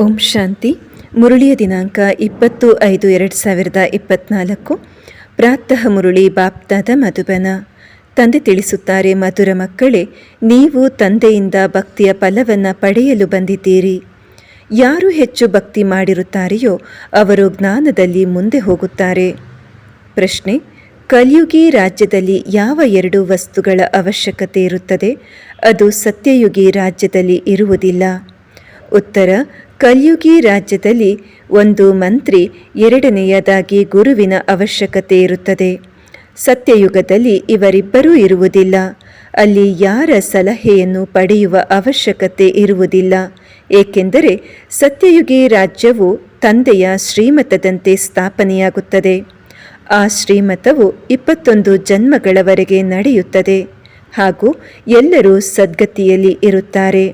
ಓಂ ಶಾಂತಿ. ಮುರುಳಿಯ ದಿನಾಂಕ ಇಪ್ಪತ್ತು ಐದು ಎರಡು ಸಾವಿರದ ಇಪ್ಪತ್ನಾಲ್ಕು. ಪ್ರಾತಃ ಮುರುಳಿ ಬಾಪ್ತಾದ ಮಧುಬನ. ತಂದೆ ತಿಳಿಸುತ್ತಾರೆ, ಮಧುರ ಮಕ್ಕಳೇ, ನೀವು ತಂದೆಯಿಂದ ಭಕ್ತಿಯ ಫಲವನ್ನು ಪಡೆಯಲು ಬಂದಿದ್ದೀರಿ. ಯಾರು ಹೆಚ್ಚು ಭಕ್ತಿ ಮಾಡಿರುತ್ತಾರೆಯೋ ಅವರು ಜ್ಞಾನದಲ್ಲಿ ಮುಂದೆ ಹೋಗುತ್ತಾರೆ. ಪ್ರಶ್ನೆ, ಕಲಿಯುಗಿ ರಾಜ್ಯದಲ್ಲಿ ಯಾವ ಎರಡು ವಸ್ತುಗಳ ಅವಶ್ಯಕತೆ ಇರುತ್ತದೆ? ಅದು ಸತ್ಯಯುಗಿ ರಾಜ್ಯದಲ್ಲಿ ಇರುವುದಿಲ್ಲ. ಉತ್ತರ ಕಲ್ಯುಗಿ ರಾಜ್ಯದಲ್ಲಿ ಒಂದು ಮಂತ್ರಿ ಎರಡನೆಯದಾಗಿ ಗುರುವಿನ ಅವಶ್ಯಕತೆ ಇರುತ್ತದೆ. ಸತ್ಯಯುಗದಲ್ಲಿ ಇವರಿಬ್ಬರೂ ಇರುವುದಿಲ್ಲ. ಅಲ್ಲಿ ಯಾರ ಸಲಹೆಯನ್ನು ಪಡೆಯುವ ಅವಶ್ಯಕತೆ ಇರುವುದಿಲ್ಲ. ಏಕೆಂದರೆ ಸತ್ಯಯುಗಿ ರಾಜ್ಯವು ತಂದೆಯ ಶ್ರೀಮತದಂತೆ ಸ್ಥಾಪನೆಯಾಗುತ್ತದೆ. ಆ ಶ್ರೀಮತವು ಇಪ್ಪತ್ತೊಂದು ಜನ್ಮಗಳವರೆಗೆ ನಡೆಯುತ್ತದೆ. ಹಾಗೂ ಎಲ್ಲರೂ ಸದ್ಗತಿಯಲ್ಲಿ ಇರುತ್ತಾರೆ.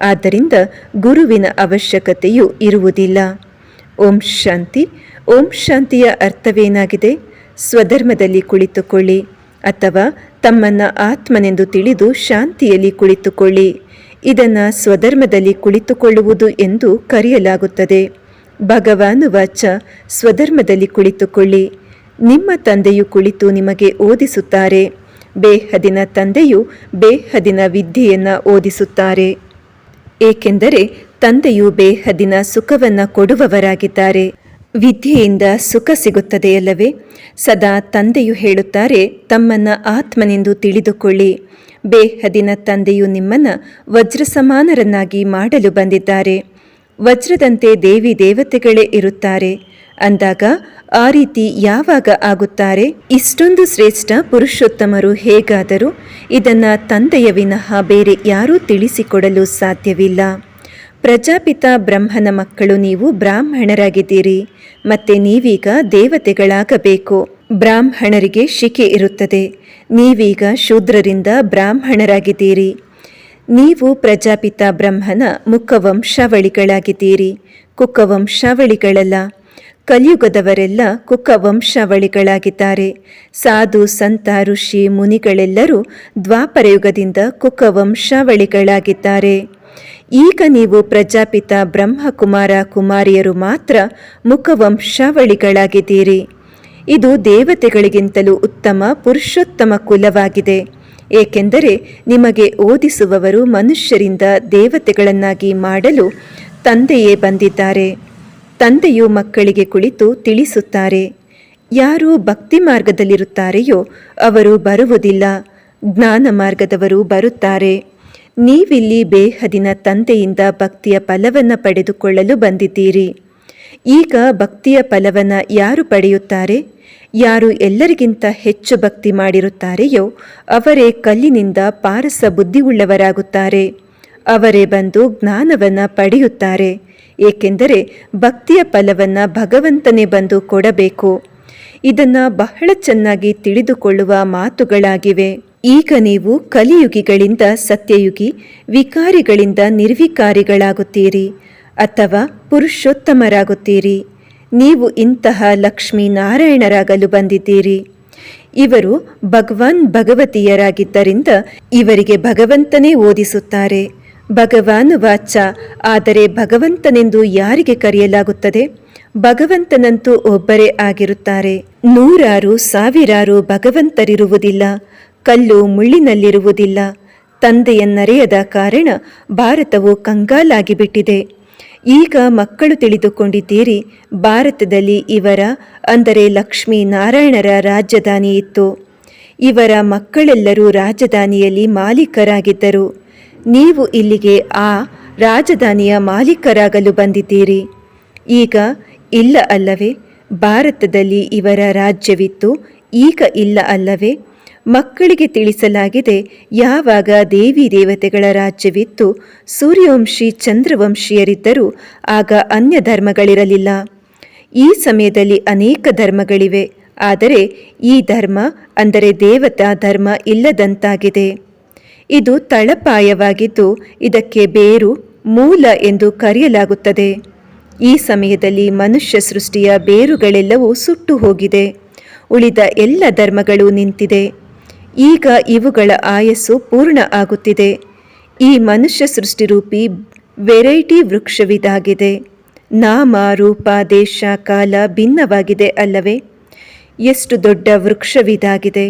ಆದ್ದರಿಂದ ಗುರುವಿನ ಅವಶ್ಯಕತೆಯು ಇರುವುದಿಲ್ಲ. ಓಂ ಶಾಂತಿ, ಓಂ ಶಾಂತಿಯ ಅರ್ಥವೇನಾಗಿದೆ? ಸ್ವಧರ್ಮದಲ್ಲಿ ಕುಳಿತುಕೊಳ್ಳಿ, ಅಥವಾ ತಮ್ಮನ್ನು ಆತ್ಮನೆಂದು ತಿಳಿದು ಶಾಂತಿಯಲ್ಲಿ ಕುಳಿತುಕೊಳ್ಳಿ. ಇದನ್ನು ಸ್ವಧರ್ಮದಲ್ಲಿ ಕುಳಿತುಕೊಳ್ಳುವುದು ಎಂದು ಕರೆಯಲಾಗುತ್ತದೆ. ಭಗವಾನು ವಾಚ, ಸ್ವಧರ್ಮದಲ್ಲಿ ಕುಳಿತುಕೊಳ್ಳಿ. ನಿಮ್ಮ ತಂದೆಯು ಕುಳಿತು ನಿಮಗೆ ಓದಿಸುತ್ತಾರೆ. ಬೇಹದಿನ ತಂದೆಯು ಬೇಹದಿನ ವಿದ್ಯೆಯನ್ನು ಓದಿಸುತ್ತಾರೆ. ಏಕೆಂದರೆ ತಂದೆಯು ಬೇಹದಿನ ಸುಖವನ್ನು ಕೊಡುವವರಾಗಿದ್ದಾರೆ. ವಿದ್ಯೆಯಿಂದ ಸುಖ ಸಿಗುತ್ತದೆಯಲ್ಲವೇ ಸದಾ ತಂದೆಯು ಹೇಳುತ್ತಾರೆ, ತಮ್ಮನ್ನ ಆತ್ಮನೆಂದು ತಿಳಿದುಕೊಳ್ಳಿ. ಬೇಹದಿನ ತಂದೆಯು ನಿಮ್ಮನ್ನು ವಜ್ರ ಸಮಾನರನ್ನಾಗಿ ಮಾಡಲು ಬಂದಿದ್ದಾರೆ. ವಜ್ರದಂತೆ ದೇವಿ ದೇವತೆಗಳೇ ಇರುತ್ತಾರೆ. ಅಂದಾಗ, ಆ ರೀತಿ ಯಾವಾಗ ಆಗುತ್ತಾರೆ? ಇಷ್ಟೊಂದು ಶ್ರೇಷ್ಠ ಪುರುಷೋತ್ತಮರು ಹೇಗಾದರೂ? ಇದನ್ನು ತಂದೆಯ ವಿನಃ ಬೇರೆ ಯಾರೂ ತಿಳಿಸಿಕೊಡಲು ಸಾಧ್ಯವಿಲ್ಲ. ಪ್ರಜಾಪಿತ ಬ್ರಹ್ಮನ ಮಕ್ಕಳು ನೀವು ಬ್ರಾಹ್ಮಣರಾಗಿದ್ದೀರಿ. ಮತ್ತೆ ನೀವೀಗ ದೇವತೆಗಳಾಗಬೇಕು. ಬ್ರಾಹ್ಮಣರಿಗೆ ಶಿಕೆ ಇರುತ್ತದೆ. ನೀವೀಗ ಶೂದ್ರರಿಂದ ಬ್ರಾಹ್ಮಣರಾಗಿದ್ದೀರಿ. ನೀವು ಪ್ರಜಾಪಿತ ಬ್ರಹ್ಮನ ಮುಖವಂಶಾವಳಿಗಳಾಗಿದ್ದೀರಿ. ಕುಕ್ಕವಂಶಾವಳಿಗಳಲ್ಲ ಕಲಿಯುಗದವರೆಲ್ಲ ಕುಕ್ಕ ವಂಶಾವಳಿಗಳಾಗಿದ್ದಾರೆ ಸಾಧು, ಸಂತ, ಋಷಿ, ಮುನಿಗಳೆಲ್ಲರೂ ದ್ವಾಪರಯುಗದಿಂದ ಕುಕ್ಕ ವಂಶಾವಳಿಗಳಾಗಿದ್ದಾರೆ ಈಗ ನೀವು ಪ್ರಜಾಪಿತ ಬ್ರಹ್ಮಕುಮಾರ ಕುಮಾರಿಯರು ಮಾತ್ರ ಮುಖವಂಶಾವಳಿಗಳಾಗಿದ್ದೀರಿ ಇದು ದೇವತೆಗಳಿಗಿಂತಲೂ ಉತ್ತಮ ಪುರುಷೋತ್ತಮ ಕುಲವಾಗಿದೆ. ಏಕೆಂದರೆ ನಿಮಗೆ ಓದಿಸುವವರು ಮನುಷ್ಯರಿಂದ ದೇವತೆಗಳನ್ನಾಗಿ ಮಾಡಲು ತಂದೆಯೇ ಬಂದಿದ್ದಾರೆ. ತಂದೆಯು ಮಕ್ಕಳಿಗೆ ಕುಳಿತು ತಿಳಿಸುತ್ತಾರೆ. ಯಾರು ಭಕ್ತಿ ಮಾರ್ಗದಲ್ಲಿರುತ್ತಾರೆಯೋ ಅವರು ಬರುವುದಿಲ್ಲ. ಜ್ಞಾನ ಮಾರ್ಗದವರು ಬರುತ್ತಾರೆ. ನೀವಿಲ್ಲಿ ಬೇಹದಿನ ತಂದೆಯಿಂದ ಭಕ್ತಿಯ ಫಲವನ್ನು ಪಡೆದುಕೊಳ್ಳಲು ಬಂದಿದ್ದೀರಿ. ಈಗ ಭಕ್ತಿಯ ಫಲವನ್ನು ಯಾರು ಪಡೆಯುತ್ತಾರೆ? ಯಾರು ಎಲ್ಲರಿಗಿಂತ ಹೆಚ್ಚು ಭಕ್ತಿ ಮಾಡಿರುತ್ತಾರೆಯೋ ಅವರೇ ಕಲ್ಲಿನಿಂದ ಪಾರಸ ಬುದ್ಧಿಯುಳ್ಳವರಾಗುತ್ತಾರೆ. ಅವರೇ ಬಂದು ಜ್ಞಾನವನ್ನು ಪಡೆಯುತ್ತಾರೆ, ಏಕೆಂದರೆ ಭಕ್ತಿಯ ಫಲವನ್ನು ಭಗವಂತನೇ ಬಂದು ಕೊಡಬೇಕು. ಇದನ್ನು ಬಹಳ ಚೆನ್ನಾಗಿ ತಿಳಿದುಕೊಳ್ಳುವ ಮಾತುಗಳಾಗಿವೆ. ಈಗ ನೀವು ಕಲಿಯುಗಿಗಳಿಂದ ಸತ್ಯಯುಗಿ, ವಿಕಾರಿಗಳಿಂದ ನಿರ್ವಿಕಾರಿಗಳಾಗುತ್ತೀರಿ, ಅಥವಾ ಪುರುಷೋತ್ತಮರಾಗುತ್ತೀರಿ. ನೀವು ಇಂತಹ ಲಕ್ಷ್ಮೀ ನಾರಾಯಣರಾಗಲು ಬಂದಿದ್ದೀರಿ. ಇವರು ಭಗವಾನ್ ಭಗವತಿಯರಾಗಿದ್ದರಿಂದ ಇವರಿಗೆ ಭಗವಂತನೇ ಓದಿಸುತ್ತಾರೆ. ಭಗವಾನ್ ವಾಚ. ಆದರೆ ಭಗವಂತನೆಂದು ಯಾರಿಗೆ ಕರೆಯಲಾಗುತ್ತದೆ? ಭಗವಂತನಂತೂ ಒಬ್ಬರೇ ಆಗಿರುತ್ತಾರೆ. ನೂರಾರು ಸಾವಿರಾರು ಭಗವಂತರಿರುವುದಿಲ್ಲ. ಕಲ್ಲು ಮುಳ್ಳಿನಲ್ಲಿರುವುದಿಲ್ಲ. ತಂದೆಯನ್ನರೆಯದ ಕಾರಣ ಭಾರತವು ಕಂಗಾಲಾಗಿಬಿಟ್ಟಿದೆ. ಈಗ ಮಕ್ಕಳು ತಿಳಿದುಕೊಂಡಿದ್ದೀರಿ, ಭಾರತದಲ್ಲಿ ಇವರ, ಅಂದರೆ ಲಕ್ಷ್ಮೀ ನಾರಾಯಣರ ರಾಜಧಾನಿ ಇತ್ತು ಇವರ ಮಕ್ಕಳೆಲ್ಲರೂ ರಾಜಧಾನಿಯಲ್ಲಿ ಮಾಲೀಕರಾಗಿದ್ದರು. ನೀವು ಇಲ್ಲಿಗೆ ಆ ರಾಜಧಾನಿಯ ಮಾಲೀಕರಾಗಲು ಬಂದಿದ್ದೀರಿ. ಈಗ ಇಲ್ಲ ಅಲ್ಲವೇ, ಭಾರತದಲ್ಲಿ ಇವರ ರಾಜ್ಯವಿತ್ತು, ಈಗ ಇಲ್ಲ ಅಲ್ಲವೇ, ಮಕ್ಕಳಿಗೆ ತಿಳಿಸಲಾಗಿದೆ, ಯಾವಾಗ ದೇವಿ ದೇವತೆಗಳ ರಾಜ್ಯವಿತ್ತು, ಸೂರ್ಯವಂಶಿ ಚಂದ್ರವಂಶಿಯರಿದ್ದರೂ ಆಗ ಅನ್ಯ ಧರ್ಮಗಳಿರಲಿಲ್ಲ. ಈ ಸಮಯದಲ್ಲಿ ಅನೇಕ ಧರ್ಮಗಳಿವೆ, ಆದರೆ ಈ ಧರ್ಮ ಅಂದರೆ ದೇವತಾ ಧರ್ಮ ಇಲ್ಲದಂತಾಗಿದೆ. ಇದು ತಳಪಾಯವಾಗಿದ್ದು ಇದಕ್ಕೆ ಬೇರು ಮೂಲ ಎಂದು ಕರೆಯಲಾಗುತ್ತದೆ. ಈ ಸಮಯದಲ್ಲಿ ಮನುಷ್ಯ ಸೃಷ್ಟಿಯ ಬೇರುಗಳೆಲ್ಲವೂ ಸುಟ್ಟು ಹೋಗಿದೆ. ಉಳಿದ ಎಲ್ಲ ಧರ್ಮಗಳು ನಿಂತಿದೆ. ಈಗ ಇವುಗಳ ಆಯಸ್ಸು ಪೂರ್ಣ ಆಗುತ್ತಿದೆ. ಈ ಮನುಷ್ಯ ಸೃಷ್ಟಿರೂಪಿ ವೆರೈಟಿ ವೃಕ್ಷವಿದಾಗಿದೆ. ನಾಮ, ರೂಪ, ದೇಶ, ಕಾಲ ಭಿನ್ನವಾಗಿದೆ ಅಲ್ಲವೇ? ಎಷ್ಟು ದೊಡ್ಡ ವೃಕ್ಷವಿದಾಗಿದೆ.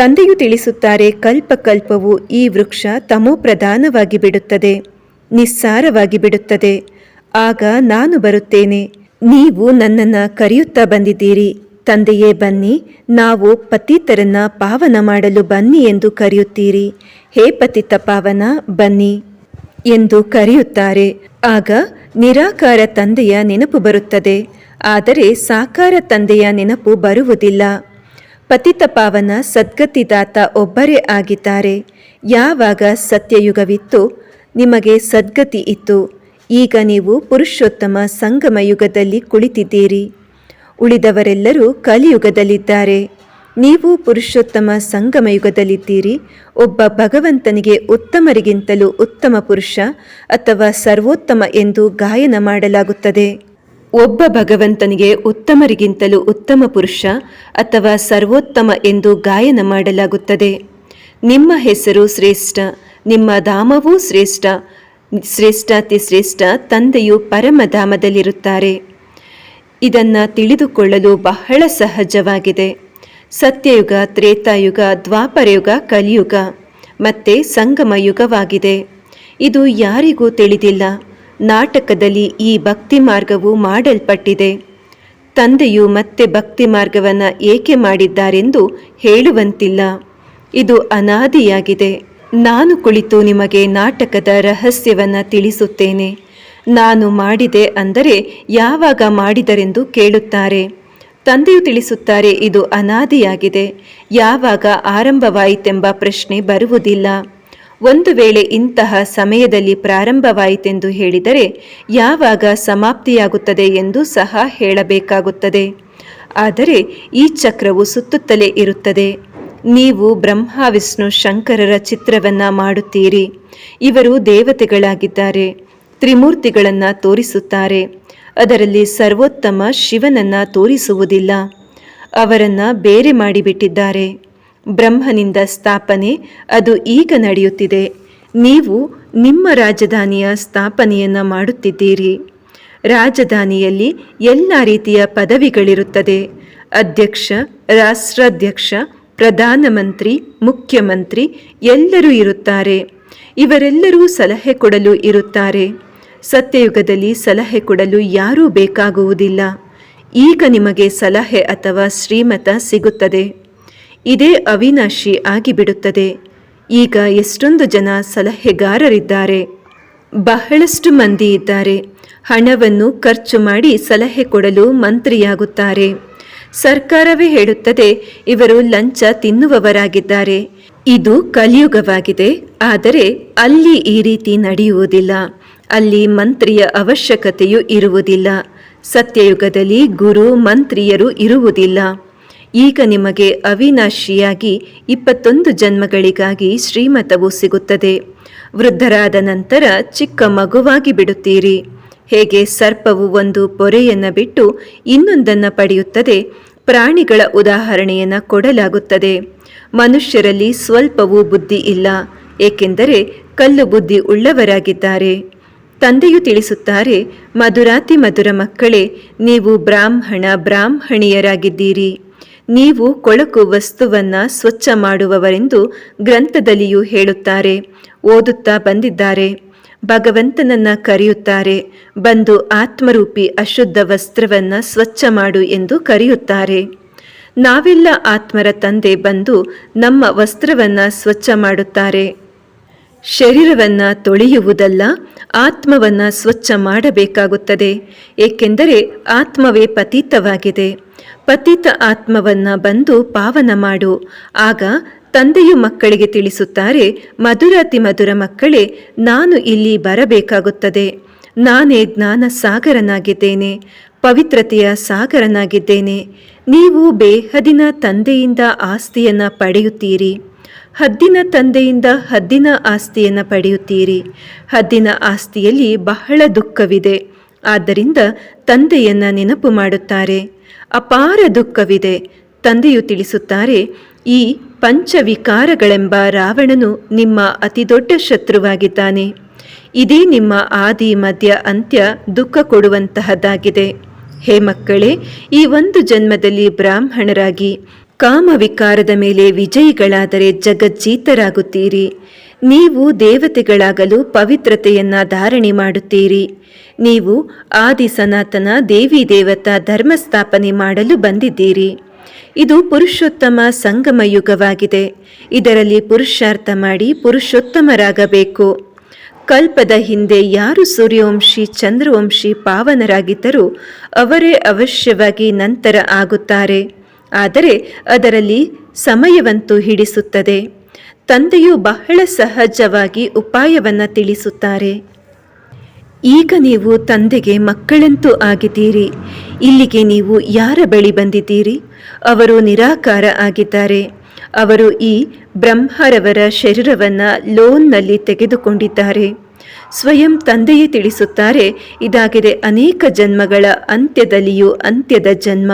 ತಂದೆಯು ತಿಳಿಸುತ್ತಾರೆ, ಕಲ್ಪಕಲ್ಪವು ಈ ವೃಕ್ಷ ತಮೋ ಪ್ರಧಾನವಾಗಿ ಬಿಡುತ್ತದೆ, ನಿಸ್ಸಾರವಾಗಿ ಬಿಡುತ್ತದೆ. ಆಗ ನಾನು ಬರುತ್ತೇನೆ. ನೀವು ನನ್ನನ್ನು ಕರೆಯುತ್ತಾ ಬಂದಿದ್ದೀರಿ. ತಂದೆಯೇ, ಬನ್ನಿ. ನಾವು ಪತಿತರನ್ನ ಪಾವನ ಮಾಡಲು ಬನ್ನಿ ಎಂದು ಕರೆಯುತ್ತೀರಿ. ಹೇ ಪತಿತ ಪಾವನ, ಬನ್ನಿ ಎಂದು ಕರೆಯುತ್ತಾರೆ. ಆಗ ನಿರಾಕಾರ ತಂದೆಯ ನೆನಪು ಬರುತ್ತದೆ. ಆದರೆ ಸಾಕಾರ ತಂದೆಯ ನೆನಪು ಬರುವುದಿಲ್ಲ. ಪತಿತ ಪಾವನ ಸದ್ಗತಿದಾತ ಒಬ್ಬರೇ ಆಗಿದ್ದಾರೆ. ಯಾವಾಗ ಸತ್ಯಯುಗವಿತ್ತು ನಿಮಗೆ ಸದ್ಗತಿ ಇತ್ತು. ಈಗ ನೀವು ಪುರುಷೋತ್ತಮ ಸಂಗಮ ಯುಗದಲ್ಲಿ ಕುಳಿತಿದ್ದೀರಿ. ಉಳಿದವರೆಲ್ಲರೂ ಕಲಿಯುಗದಲ್ಲಿದ್ದಾರೆ. ನೀವು ಪುರುಷೋತ್ತಮ ಸಂಗಮ ಯುಗದಲ್ಲಿದ್ದೀರಿ. ಒಬ್ಬ ಭಗವಂತನಿಗೆ ಉತ್ತಮರಿಗಿಂತಲೂ ಉತ್ತಮ ಪುರುಷ ಅಥವಾ ಸರ್ವೋತ್ತಮ ಎಂದು ಗಾಯನ ಮಾಡಲಾಗುತ್ತದೆ. ಒಬ್ಬ ಭಗವಂತನಿಗೆ ಉತ್ತಮರಿಗಿಂತಲೂ ಉತ್ತಮ ಪುರುಷ ಅಥವಾ ಸರ್ವೋತ್ತಮ ಎಂದು ಗಾಯನ ಮಾಡಲಾಗುತ್ತದೆ. ನಿಮ್ಮ ಹೆಸರು ಶ್ರೇಷ್ಠ, ನಿಮ್ಮ ಧಾಮವೂ ಶ್ರೇಷ್ಠ, ಶ್ರೇಷ್ಠಾತಿ ಶ್ರೇಷ್ಠ ತಂದೆಯು ಪರಮಧಾಮದಲ್ಲಿರುತ್ತಾರೆ ಇದನ್ನು ತಿಳಿದುಕೊಳ್ಳಲು ಬಹಳ ಸಹಜವಾಗಿದೆ. ಸತ್ಯಯುಗ, ತ್ರೇತಾಯುಗ, ದ್ವಾಪರಯುಗ, ಕಲಿಯುಗ ಮತ್ತೆ ಸಂಗಮ ಯುಗವಾಗಿದೆ ಇದು ಯಾರಿಗೂ ತಿಳಿದಿಲ್ಲ. ನಾಟಕದಲ್ಲಿ ಈ ಭಕ್ತಿ ಮಾರ್ಗವು ಮಾಡಲ್ಪಟ್ಟಿದೆ. ತಂದೆಯು ಮತ್ತೆ ಭಕ್ತಿ ಮಾರ್ಗವನ್ನು ಏಕೆ ಮಾಡಿದ್ದಾರೆಂದು ಹೇಳುವಂತಿಲ್ಲ. ಇದು ಅನಾದಿಯಾಗಿದೆ. ನಾನು ಕುಳಿತು ನಿಮಗೆ ನಾಟಕದ ರಹಸ್ಯವನ್ನು ತಿಳಿಸುತ್ತೇನೆ. ನಾನು ಮಾಡಿದೆ ಅಂದರೆ ಯಾವಾಗ ಮಾಡಿದರೆಂದು ಕೇಳುತ್ತಾರೆ. ತಂದೆಯು ತಿಳಿಸುತ್ತಾರೆ, ಇದು ಅನಾದಿಯಾಗಿದೆ. ಯಾವಾಗ ಆರಂಭವಾಯಿತೆಂಬ ಪ್ರಶ್ನೆ ಬರುವುದಿಲ್ಲ. ಒಂದು ವೇಳೆ ಇಂತಹ ಸಮಯದಲ್ಲಿ ಪ್ರಾರಂಭವಾಯಿತೆಂದು ಹೇಳಿದರೆ ಯಾವಾಗ ಸಮಾಪ್ತಿಯಾಗುತ್ತದೆ ಎಂದು ಸಹ ಹೇಳಬೇಕಾಗುತ್ತದೆ. ಆದರೆ ಈ ಚಕ್ರವು ಸುತ್ತುತ್ತಲೇ ಇರುತ್ತದೆ. ನೀವು ಬ್ರಹ್ಮ, ವಿಷ್ಣು, ಶಂಕರರ ಚಿತ್ರವನ್ನ ಮಾಡುತ್ತೀರಿ. ಇವರು ದೇವತೆಗಳಾಗಿದ್ದಾರೆ. ತ್ರಿಮೂರ್ತಿಗಳನ್ನು ತೋರಿಸುತ್ತಾರೆ. ಅದರಲ್ಲಿ ಸರ್ವೋತ್ತಮ ಶಿವನನ್ನ ತೋರಿಸುವುದಿಲ್ಲ. ಅವರನ್ನು ಬೇರೆ ಮಾಡಿಬಿಟ್ಟಿದ್ದಾರೆ. ಬ್ರಹ್ಮನಿಂದ ಸ್ಥಾಪನೆ ಅದು ಈಗ ನಡೆಯುತ್ತಿದೆ. ನೀವು ನಿಮ್ಮ ರಾಜಧಾನಿಯ ಸ್ಥಾಪನೆಯನ್ನು ಮಾಡುತ್ತಿದ್ದೀರಿ. ರಾಜಧಾನಿಯಲ್ಲಿ ಎಲ್ಲ ರೀತಿಯ ಪದವಿಗಳಿರುತ್ತದೆ. ಅಧ್ಯಕ್ಷ, ರಾಷ್ಟ್ರಾಧ್ಯಕ್ಷ, ಪ್ರಧಾನಮಂತ್ರಿ, ಮುಖ್ಯಮಂತ್ರಿ ಎಲ್ಲರೂ ಇರುತ್ತಾರೆ. ಇವರೆಲ್ಲರೂ ಸಲಹೆ ಕೊಡಲು ಇರುತ್ತಾರೆ. ಸತ್ಯಯುಗದಲ್ಲಿ ಸಲಹೆ ಕೊಡಲು ಯಾರೂ ಬೇಕಾಗುವುದಿಲ್ಲ. ಈಗ ನಿಮಗೆ ಸಲಹೆ ಅಥವಾ ಶ್ರೀಮತ ಸಿಗುತ್ತದೆ. ಇದೇ ಅವಿನಾಶಿ ಆಗಿಬಿಡುತ್ತದೆ. ಈಗ ಎಷ್ಟೊಂದು ಜನ ಸಲಹೆಗಾರರಿದ್ದಾರೆ. ಬಹಳಷ್ಟು ಮಂದಿ ಇದ್ದಾರೆ. ಹಣವನ್ನು ಖರ್ಚು ಮಾಡಿ ಸಲಹೆ ಕೊಡಲು ಮಂತ್ರಿಯಾಗುತ್ತಾರೆ. ಸರ್ಕಾರವೇ ಹೇಳುತ್ತದೆ, ಇವರು ಲಂಚ ತಿನ್ನುವವರಾಗಿದ್ದಾರೆ. ಇದು ಕಲಿಯುಗವಾಗಿದೆ, ಆದರೆ ಅಲ್ಲಿ ಈ ರೀತಿ ನಡೆಯುವುದಿಲ್ಲ. ಅಲ್ಲಿ ಮಂತ್ರಿಯ ಅವಶ್ಯಕತೆಯೂ ಇರುವುದಿಲ್ಲ. ಸತ್ಯಯುಗದಲ್ಲಿ ಗುರು, ಮಂತ್ರಿಯರು ಇರುವುದಿಲ್ಲ. ಈಗ ನಿಮಗೆ ಅವಿನಾಶಿಯಾಗಿ ಇಪ್ಪತ್ತೊಂದು ಜನ್ಮಗಳಿಗಾಗಿ ಶ್ರೀಮತವು ಸಿಗುತ್ತದೆ. ವೃದ್ಧರಾದ ನಂತರ ಚಿಕ್ಕ ಮಗುವಾಗಿ ಬಿಡುತ್ತೀರಿ. ಹೇಗೆ ಸರ್ಪವು ಒಂದು ಪೊರೆಯನ್ನು ಬಿಟ್ಟು ಇನ್ನೊಂದನ್ನು ಪಡೆಯುತ್ತದೆ, ಪ್ರಾಣಿಗಳ ಉದಾಹರಣೆಯನ್ನು ಕೊಡಲಾಗುತ್ತದೆ. ಮನುಷ್ಯರಲ್ಲಿ ಸ್ವಲ್ಪವೂ ಬುದ್ಧಿ ಇಲ್ಲ, ಏಕೆಂದರೆ ಕಲ್ಲು ಬುದ್ಧಿ ಉಳ್ಳವರಾಗಿದ್ದಾರೆ. ತಂದೆಯು ತಿಳಿಸುತ್ತಾರೆ, ಮಧುರಾತಿ ಮಧುರ ಮಕ್ಕಳೇ, ನೀವು ಬ್ರಾಹ್ಮಣ ಬ್ರಾಹ್ಮಣಿಯರಾಗಿದ್ದೀರಿ. ನೀವು ಕೊಳಕು ವಸ್ತುವನ್ನ ಸ್ವಚ್ಛ ಮಾಡುವವರೆಂದು ಗ್ರಂಥದಲ್ಲಿಯೂ ಹೇಳುತ್ತಾರೆ. ಓದುತ್ತಾ ಬಂದಿದ್ದಾರೆ. ಭಗವಂತನನ್ನ ಕರೆಯುತ್ತಾರೆ. ಬಂದು ಆತ್ಮರೂಪಿ ಅಶುದ್ಧ ವಸ್ತ್ರವನ್ನ ಸ್ವಚ್ಛ ಮಾಡು ಎಂದು ಕರೆಯುತ್ತಾರೆ. ನಾವೆಲ್ಲ ಆತ್ಮರ ತಂದೆ ಬಂದು ನಮ್ಮ ವಸ್ತ್ರವನ್ನ ಸ್ವಚ್ಛ ಮಾಡುತ್ತಾರೆ. ಶರೀರವನ್ನ ತೊಳೆಯುವುದಲ್ಲ, ಆತ್ಮವನ್ನ ಸ್ವಚ್ಛ ಮಾಡಬೇಕಾಗುತ್ತದೆ. ಏಕೆಂದರೆ ಆತ್ಮವೇ ಪತೀತವಾಗಿದೆ. ಪತಿತ ಆತ್ಮವನ್ನ ಬಂದು ಪಾವನ ಮಾಡು. ಆಗ ತಂದೆಯು ಮಕ್ಕಳಿಗೆ ತಿಳಿಸುತ್ತಾರೆ, ಮಧುರಾತಿ ಮಧುರ ಮಕ್ಕಳೇ, ನಾನು ಇಲ್ಲಿ ಬರಬೇಕಾಗುತ್ತದೆ. ನಾನೇ ಜ್ಞಾನ ಸಾಗರನಾಗಿದ್ದೇನೆ, ಪವಿತ್ರತೆಯ ಸಾಗರನಾಗಿದ್ದೇನೆ. ನೀವು ಬೇಹದಿನ ತಂದೆಯಿಂದ ಆಸ್ತಿಯನ್ನು ಪಡೆಯುತ್ತೀರಿ. ಹದ್ದಿನ ತಂದೆಯಿಂದ ಹದ್ದಿನ ಆಸ್ತಿಯನ್ನು ಪಡೆಯುತ್ತೀರಿ. ಹದ್ದಿನ ಆಸ್ತಿಯಲ್ಲಿ ಬಹಳ ದುಃಖವಿದೆ. ಆದ್ದರಿಂದ ತಂದೆಯನ್ನು ನೆನಪು ಮಾಡುತ್ತಾರೆ. ಅಪಾರ ದುಃಖವಿದೆ. ತಂದೆಯು ತಿಳಿಸುತ್ತಾರೆ, ಈ ಪಂಚವಿಕಾರಗಳೆಂಬ ರಾವಣನು ನಿಮ್ಮ ಅತಿದೊಡ್ಡ ಶತ್ರುವಾಗಿದ್ದಾನೆ. ಇದೇ ನಿಮ್ಮ ಆದಿ ಮಧ್ಯ ಅಂತ್ಯ ದುಃಖ ಕೊಡುವಂತಹದ್ದಾಗಿದೆ. ಹೇ ಮಕ್ಕಳೇ, ಈ ಒಂದು ಜನ್ಮದಲ್ಲಿ ಬ್ರಾಹ್ಮಣರಾಗಿ ಕಾಮವಿಕಾರದ ಮೇಲೆ ವಿಜಯಿಗಳಾದರೆ ಜಗಜ್ಜೀತರಾಗುತ್ತೀರಿ. ನೀವು ದೇವತೆಗಳಾಗಲು ಪವಿತ್ರತೆಯನ್ನ ಧಾರಣೆ ಮಾಡುತ್ತೀರಿ. ನೀವು ಆದಿ ಸನಾತನ ದೇವಿ ದೇವತಾ ಧರ್ಮ ಸ್ಥಾಪನೆ ಮಾಡಲು ಬಂದಿದ್ದೀರಿ. ಇದು ಪುರುಷೋತ್ತಮ ಸಂಗಮ ಯುಗವಾಗಿದೆ. ಇದರಲ್ಲಿ ಪುರುಷಾರ್ಥ ಮಾಡಿ ಪುರುಷೋತ್ತಮರಾಗಬೇಕು. ಕಲ್ಪದ ಹಿಂದೆ ಯಾರು ಸೂರ್ಯವಂಶಿ, ಚಂದ್ರವಂಶಿ ಪಾವನರಾಗಿದ್ದರೂ ಅವರೇ ಅವಶ್ಯವಾಗಿ ನಂತರ ಆಗುತ್ತಾರೆ. ಆದರೆ ಅದರಲ್ಲಿ ಸಮಯವಂತೂ ಹಿಡಿಸುತ್ತದೆ. ತಂದೆಯು ಬಹಳ ಸಹಜವಾಗಿ ಉಪಾಯವನ್ನು ತಿಳಿಸುತ್ತಾರೆ. ಈಗ ನೀವು ತಂದೆಗೆ ಮಕ್ಕಳಂತೂ ಆಗಿದ್ದೀರಿ. ಇಲ್ಲಿಗೆ ನೀವು ಯಾರ ಬಳಿ ಬಂದಿದ್ದೀರಿ? ಅವರು ನಿರಾಕಾರ ಆಗಿದ್ದಾರೆ. ಅವರು ಈ ಬ್ರಹ್ಮರವರ ಶರೀರವನ್ನು ಲೋನ್ನಲ್ಲಿ ತೆಗೆದುಕೊಂಡಿದ್ದಾರೆ. ಸ್ವಯಂ ತಂದೆಯೇ ತಿಳಿಸುತ್ತಾರೆ, ಇದಾಗಿದೆ ಅನೇಕ ಜನ್ಮಗಳ ಅಂತ್ಯದಲ್ಲಿಯೂ ಅಂತ್ಯದ ಜನ್ಮ.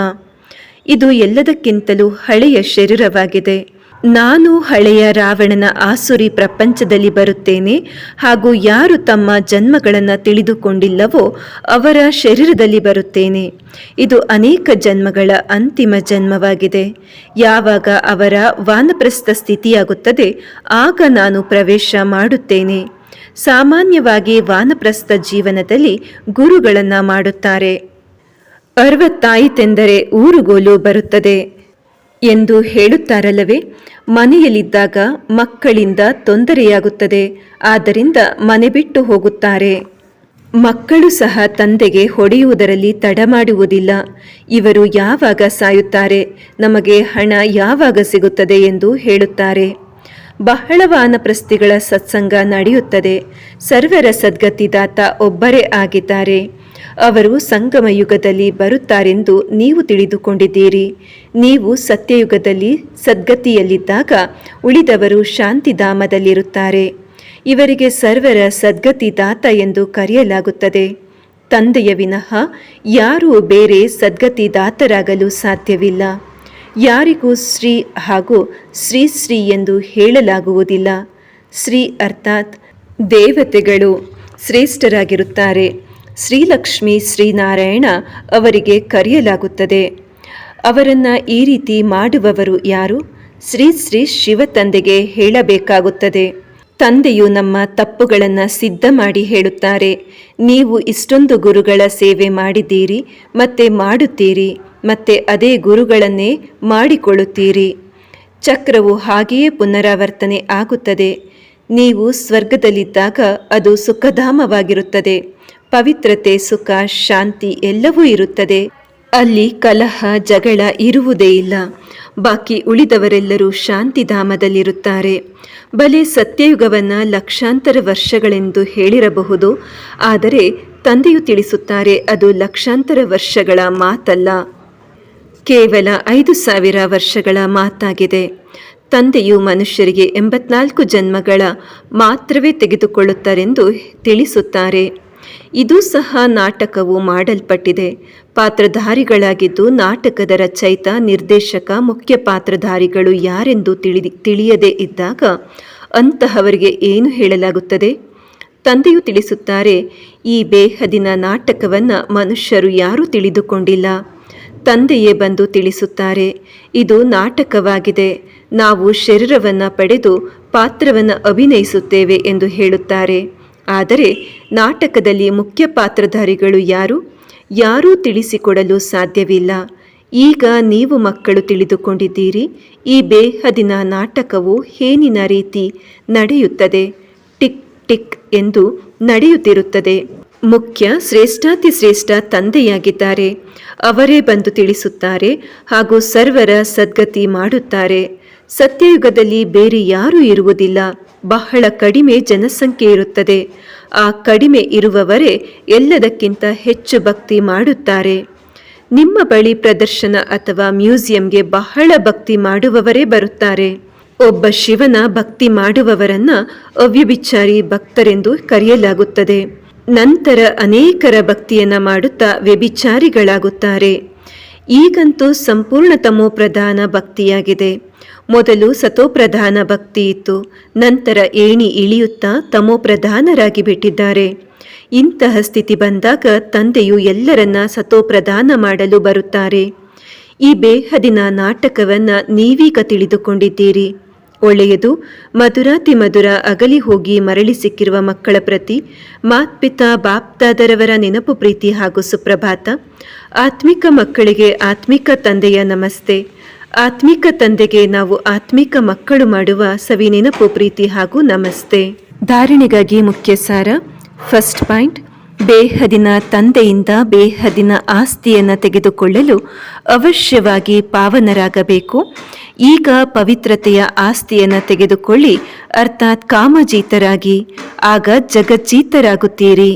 ಇದು ಎಲ್ಲದಕ್ಕಿಂತಲೂ ಹಳೆಯ ಶರೀರವಾಗಿದೆ. ನಾನು ಹಳೆಯ ರಾವಣನ ಆಸುರಿ ಪ್ರಪಂಚದಲ್ಲಿ ಬರುತ್ತೇನೆ ಹಾಗೂ ಯಾರು ತಮ್ಮ ಜನ್ಮಗಳನ್ನು ತಿಳಿದುಕೊಂಡಿಲ್ಲವೋ ಅವರ ಶರೀರದಲ್ಲಿ ಬರುತ್ತೇನೆ. ಇದು ಅನೇಕ ಜನ್ಮಗಳ ಅಂತಿಮ ಜನ್ಮವಾಗಿದೆ. ಯಾವಾಗ ಅವರ ವಾನಪ್ರಸ್ಥ ಸ್ಥಿತಿಯಾಗುತ್ತದೆ, ಆಗ ನಾನು ಪ್ರವೇಶ ಮಾಡುತ್ತೇನೆ. ಸಾಮಾನ್ಯವಾಗಿ ವಾನಪ್ರಸ್ಥ ಜೀವನದಲ್ಲಿ ಗುರುಗಳನ್ನು ಮಾಡುತ್ತಾರೆ. ಅರವತ್ತಾಯಿತೆಂದರೆ ಊರುಗೋಲು ಬರುತ್ತದೆ. ಎಂದು ಹೇಳುತ್ತಾರಲ್ಲವೇ, ಮನೆಯಲ್ಲಿದ್ದಾಗ ಮಕ್ಕಳಿಂದ ತೊಂದರೆಯಾಗುತ್ತದೆ, ಆದ್ದರಿಂದ ಮನೆ ಬಿಟ್ಟು ಹೋಗುತ್ತಾರೆ. ಮಕ್ಕಳು ಸಹ ತಂದೆಗೆ ಹೊಡೆಯುವುದರಲ್ಲಿ ತಡ ಮಾಡುವುದಿಲ್ಲ ಇವರು ಯಾವಾಗ ಸಾಯುತ್ತಾರೆ, ನಮಗೆ ಹಣ ಯಾವಾಗ ಸಿಗುತ್ತದೆ ಎಂದು ಹೇಳುತ್ತಾರೆ. ಬಹಳ ವಾನಪ್ರಸ್ಥಿಗಳ ಸತ್ಸಂಗ ನಡೆಯುತ್ತದೆ. ಸರ್ವರ ಸದ್ಗತಿದಾತ ಒಬ್ಬರೇ ಆಗಿದ್ದಾರೆ. ಅವರು ಸಂಗಮ ಯುಗದಲ್ಲಿ ಬರುತ್ತಾರೆಂದು ನೀವು ತಿಳಿದುಕೊಂಡಿದ್ದೀರಿ. ನೀವು ಸತ್ಯಯುಗದಲ್ಲಿ ಸದ್ಗತಿಯಲ್ಲಿದ್ದಾಗ ಉಳಿದವರು ಶಾಂತಿಧಾಮದಲ್ಲಿರುತ್ತಾರೆ. ಇವರಿಗೆ ಸರ್ವರ ಸದ್ಗತಿದಾತ ಎಂದು ಕರೆಯಲಾಗುತ್ತದೆ. ತಂದೆಯ ವಿನಃ ಯಾರೂ ಬೇರೆ ಸದ್ಗತಿದಾತರಾಗಲು ಸಾಧ್ಯವಿಲ್ಲ. ಯಾರಿಗೂ ಶ್ರೀ ಹಾಗೂ ಶ್ರೀ ಶ್ರೀ ಎಂದು ಹೇಳಲಾಗುವುದಿಲ್ಲ. ಶ್ರೀ ಅರ್ಥಾತ್ ದೇವತೆಗಳು ಶ್ರೇಷ್ಠರಾಗಿರುತ್ತಾರೆ. ಶ್ರೀಲಕ್ಷ್ಮಿ ಶ್ರೀನಾರಾಯಣ ಅವರಿಗೆ ಕರೆಯಲಾಗುತ್ತದೆ. ಅವರನ್ನು ಈ ರೀತಿ ಮಾಡುವವರು ಯಾರು? ಶ್ರೀ ಶ್ರೀ ಶಿವ ತಂದೆಗೆ ಹೇಳಬೇಕಾಗುತ್ತದೆ. ತಂದೆಯು ನಮ್ಮ ತಪ್ಪುಗಳನ್ನು ಸಿದ್ಧ ಮಾಡಿ ಹೇಳುತ್ತಾರೆ. ನೀವು ಇಷ್ಟೊಂದು ಗುರುಗಳ ಸೇವೆ ಮಾಡಿದ್ದೀರಿ, ಮತ್ತೆ ಮಾಡುತ್ತೀರಿ, ಮತ್ತೆ ಅದೇ ಗುರುಗಳನ್ನೇ ಮಾಡಿಕೊಳ್ಳುತ್ತೀರಿ. ಚಕ್ರವು ಹಾಗೆಯೇ ಪುನರಾವರ್ತನೆ ಆಗುತ್ತದೆ. ನೀವು ಸ್ವರ್ಗದಲ್ಲಿದ್ದಾಗ ಅದು ಸುಖಧಾಮವಾಗಿರುತ್ತದೆ. ಪವಿತ್ರತೆ, ಸುಖ, ಶಾಂತಿ ಎಲ್ಲವೂ ಇರುತ್ತದೆ. ಅಲ್ಲಿ ಕಲಹ, ಜಗಳ ಇರುವುದೇ ಇಲ್ಲ. ಬಾಕಿ ಉಳಿದವರೆಲ್ಲರೂ ಶಾಂತಿಧಾಮದಲ್ಲಿರುತ್ತಾರೆ. ಬಲೆ ಸತ್ಯಯುಗವನ್ನು ಲಕ್ಷಾಂತರ ವರ್ಷಗಳೆಂದು ಹೇಳಿರಬಹುದು. ಆದರೆ ತಂದೆಯು ತಿಳಿಸುತ್ತಾರೆ, ಅದು ಲಕ್ಷಾಂತರ ವರ್ಷಗಳ ಮಾತಲ್ಲ. ಕೇವಲ ಐದು ಸಾವಿರ ವರ್ಷಗಳ ಮಾತಾಗಿದೆ. ತಂದೆಯು ಮನುಷ್ಯರಿಗೆ ಎಂಬತ್ನಾಲ್ಕು ಜನ್ಮಗಳ ಮಾತ್ರವೇ ತೆಗೆದುಕೊಳ್ಳುತ್ತಾರೆಂದು ತಿಳಿಸುತ್ತಾರೆ. ಇದು ಸಹ ನಾಟಕವು ಮಾಡಲ್ಪಟ್ಟಿದೆ. ಪಾತ್ರಧಾರಿಗಳಾಗಿದ್ದು ನಾಟಕದ ರಚಯಿತ, ನಿರ್ದೇಶಕ, ಮುಖ್ಯ ಪಾತ್ರಧಾರಿಗಳು ಯಾರೆಂದು ತಿಳಿ ತಿಳಿಯದೇ ಇದ್ದಾಗ ಅಂತಹವರಿಗೆ ಏನು ಹೇಳಲಾಗುತ್ತದೆ? ತಂದೆಯು ತಿಳಿಸುತ್ತಾರೆ, ಈ ಬೇಹದಿನ ನಾಟಕವನ್ನು ಮನುಷ್ಯರು ಯಾರೂ ತಿಳಿದುಕೊಂಡಿಲ್ಲ. ತಂದೆಯೇ ಬಂದು ತಿಳಿಸುತ್ತಾರೆ, ಇದು ನಾಟಕವಾಗಿದೆ, ನಾವು ಶರೀರವನ್ನು ಪಡೆದು ಪಾತ್ರವನ್ನು ಅಭಿನಯಿಸುತ್ತೇವೆ ಎಂದು ಹೇಳುತ್ತಾರೆ. ಆದರೆ ನಾಟಕದಲ್ಲಿ ಮುಖ್ಯ ಪಾತ್ರಧಾರಿಗಳು ಯಾರು? ಯಾರೂ ತಿಳಿಸಿಕೊಡಲು ಸಾಧ್ಯವಿಲ್ಲ. ಈಗ ನೀವು ಮಕ್ಕಳು ತಿಳಿದುಕೊಂಡಿದ್ದೀರಿ. ಈ ಬೇಹದಿನ ನಾಟಕವು ಹೇನಿನ ರೀತಿ ನಡೆಯುತ್ತದೆ. ಟಿಕ್ ಟಿಕ್ ಎಂದು ನಡೆಯುತ್ತಿರುತ್ತದೆ. ಮುಖ್ಯ ಶ್ರೇಷ್ಠಾತಿ ಶ್ರೇಷ್ಠ ತಂದೆಯಾಗಿದ್ದಾರೆ. ಅವರೇ ಬಂದು ತಿಳಿಸುತ್ತಾರೆ ಹಾಗೂ ಸರ್ವರ ಸದ್ಗತಿ ಮಾಡುತ್ತಾರೆ. ಸತ್ಯಯುಗದಲ್ಲಿ ಬೇರೆ ಯಾರೂ ಇರುವುದಿಲ್ಲ. ಬಹಳ ಕಡಿಮೆ ಜನಸಂಖ್ಯೆ ಇರುತ್ತದೆ. ಆ ಕಡಿಮೆ ಇರುವವರೇ ಎಲ್ಲದಕ್ಕಿಂತ ಹೆಚ್ಚು ಭಕ್ತಿ ಮಾಡುತ್ತಾರೆ. ನಿಮ್ಮ ಬಳಿ ಪ್ರದರ್ಶನ ಅಥವಾ ಮ್ಯೂಸಿಯಂಗೆ ಬಹಳ ಭಕ್ತಿ ಮಾಡುವವರೇ ಬರುತ್ತಾರೆ. ಒಬ್ಬ ಶಿವನ ಭಕ್ತಿ ಮಾಡುವವರನ್ನ ಅವ್ಯಭಿಚಾರಿ ಭಕ್ತರೆಂದು ಕರೆಯಲಾಗುತ್ತದೆ. ನಂತರ ಅನೇಕರ ಭಕ್ತಿಯನ್ನ ಮಾಡುತ್ತಾ ವ್ಯಭಿಚಾರಿಗಳಾಗುತ್ತಾರೆ. ಈಗಂತೂ ಸಂಪೂರ್ಣ ತಮೋಪ್ರಧಾನ ಭಕ್ತಿಯಾಗಿದೆ. ಮೊದಲು ಸತೋಪ್ರಧಾನ ಭಕ್ತಿ ಇತ್ತು. ನಂತರ ಏಣಿ ಇಳಿಯುತ್ತಾ ತಮೋಪ್ರಧಾನರಾಗಿ ಬಿಟ್ಟಿದ್ದಾರೆ. ಇಂತಹ ಸ್ಥಿತಿ ಬಂದಾಗ ತಂದೆಯು ಎಲ್ಲರನ್ನ ಸತೋಪ್ರಧಾನ ಮಾಡಲು ಬರುತ್ತಾರೆ. ಈ ಬೇಹದಿನ ನಾಟಕವನ್ನ ನೀವೀಗ ತಿಳಿದುಕೊಂಡಿದ್ದೀರಿ. ಒಳ್ಳೆಯದು, ಮಧುರಾತಿ ಮಧುರ ಅಗಲಿ ಹೋಗಿ ಮರಳಿ ಸಿಕ್ಕಿರುವ ಮಕ್ಕಳ ಪ್ರತಿ, ಮಾತ್ಪಿತಾ ಬಾಪ್ತಾದರವರ ನೆನಪು ಪ್ರೀತಿ ಹಾಗೂ ಸುಪ್ರಭಾತ ಆತ್ಮಿಕ ಮಕ್ಕಳಿಗೆ ಆತ್ಮಿಕ ತಂದೆಯ ನಮಸ್ತೆ. ಆತ್ಮಿಕ ತಂದೆಗೆ ನಾವು ಆತ್ಮಿಕ ಮಕ್ಕಳು ಮಾಡುವ ಸವಿ ನೆನಪು, ಪ್ರೀತಿ ಹಾಗೂ ನಮಸ್ತೆ. ಧಾರಣೆಗಾಗಿ ಮುಖ್ಯ ಸಾರ ಫಸ್ಟ್ ಪಾಯಿಂಟ್, ಬೇಹದಿನ ತಂದೆಯಿಂದ ಬೇಹದಿನ ಆಸ್ತಿಯನ್ನು ತೆಗೆದುಕೊಳ್ಳಲು ಅವಶ್ಯವಾಗಿ ಪಾವನರಾಗಬೇಕು. ಈಗ ಪವಿತ್ರತೆಯ ಆಸ್ತಿಯನ್ನು ತೆಗೆದುಕೊಳ್ಳಿ, ಅರ್ಥಾತ್ ಕಾಮಜೀತರಾಗಿ, ಆಗ ಜಗಜ್ಜೀತರಾಗುತ್ತೀರಿ.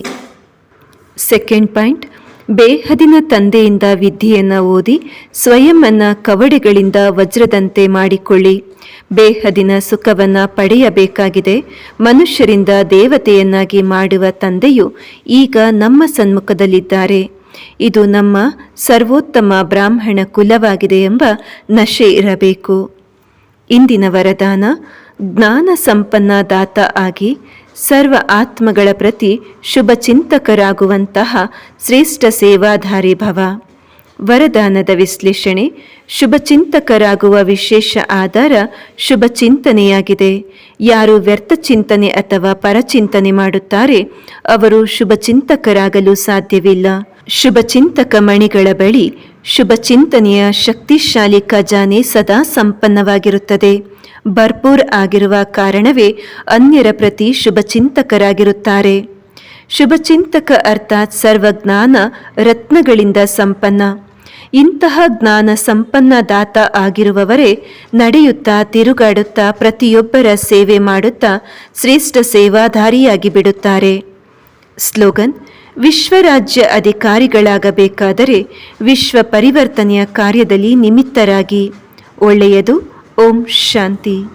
ಸೆಕೆಂಡ್ ಪಾಯಿಂಟ್ ಬೇಹದಿನ ತಂದೆಯಿಂದ ವಿದ್ಯೆಯನ್ನು ಓದಿ ಸ್ವಯಂನ ಕವಡೆಗಳಿಂದ ವಜ್ರದಂತೆ ಮಾಡಿಕೊಳ್ಳಿ. ಬೇಹದಿನ ಸುಖವನ್ನು ಪಡೆಯಬೇಕಾಗಿದೆ. ಮನುಷ್ಯರಿಂದ ದೇವತೆಯನ್ನಾಗಿ ಮಾಡುವ ತಂದೆಯು ಈಗ ನಮ್ಮ ಸನ್ಮುಖದಲ್ಲಿದ್ದಾರೆ. ಇದು ನಮ್ಮ ಸರ್ವೋತ್ತಮ ಬ್ರಾಹ್ಮಣ ಕುಲವಾಗಿದೆ ಎಂಬ ನಶೆ ಇರಬೇಕು. ಇಂದಿನ ವರದಾನ ಜ್ಞಾನ ಸಂಪನ್ನ ದಾತ ಆಗಿ ಸರ್ವ ಆತ್ಮಗಳ ಪ್ರತಿ ಶುಭ ಚಿಂತಕರಾಗುವಂತಹ ಶ್ರೇಷ್ಠ ಸೇವಾಧಾರಿ ಭವ. ವರದಾನದ ವಿಶ್ಲೇಷಣೆ ಶುಭ ಚಿಂತಕರಾಗುವ ವಿಶೇಷ ಆಧಾರ ಶುಭ ಚಿಂತನೆಯಾಗಿದೆ ಯಾರು ವ್ಯರ್ಥ ಚಿಂತನೆ ಅಥವಾ ಪರಚಿಂತನೆ ಮಾಡುತ್ತಾರೆ, ಅವರು ಶುಭ ಚಿಂತಕರಾಗಲು ಸಾಧ್ಯವಿಲ್ಲ. ಶುಭ ಚಿಂತಕ ಮಣಿಗಳ ಬಳಿ ಶುಭ ಚಿಂತನೆಯ ಶಕ್ತಿಶಾಲಿ ಖಜಾನೆ ಸದಾ ಸಂಪನ್ನವಾಗಿರುತ್ತದೆ. ಭರ್ಪೂರ್ ಆಗಿರುವ ಕಾರಣವೇ ಅನ್ಯರ ಪ್ರತಿ ಶುಭ ಚಿಂತಕರಾಗಿರುತ್ತಾರೆ. ಅರ್ಥಾತ್ ಸರ್ವಜ್ಞಾನ ರತ್ನಗಳಿಂದ ಸಂಪನ್ನ. ಇಂತಹ ಜ್ಞಾನ ಸಂಪನ್ನ ದಾತ ಆಗಿರುವವರೇ ನಡೆಯುತ್ತಾ ತಿರುಗಾಡುತ್ತಾ ಪ್ರತಿಯೊಬ್ಬರ ಸೇವೆ ಮಾಡುತ್ತಾ ಶ್ರೇಷ್ಠ ಸೇವಾಧಾರಿಯಾಗಿ ಬಿಡುತ್ತಾರೆ. ಸ್ಲೋಗನ್ ವಿಶ್ವರಾಜ್ಯ ಅಧಿಕಾರಿಗಳಾಗಬೇಕಾದರೆ ವಿಶ್ವ ಪರಿವರ್ತನೆಯ ಕಾರ್ಯದಲ್ಲಿ ನಿಮಿತ್ತರಾಗಿ. ಒಳ್ಳೆಯದು. ಓಂ ಶಾಂತಿ.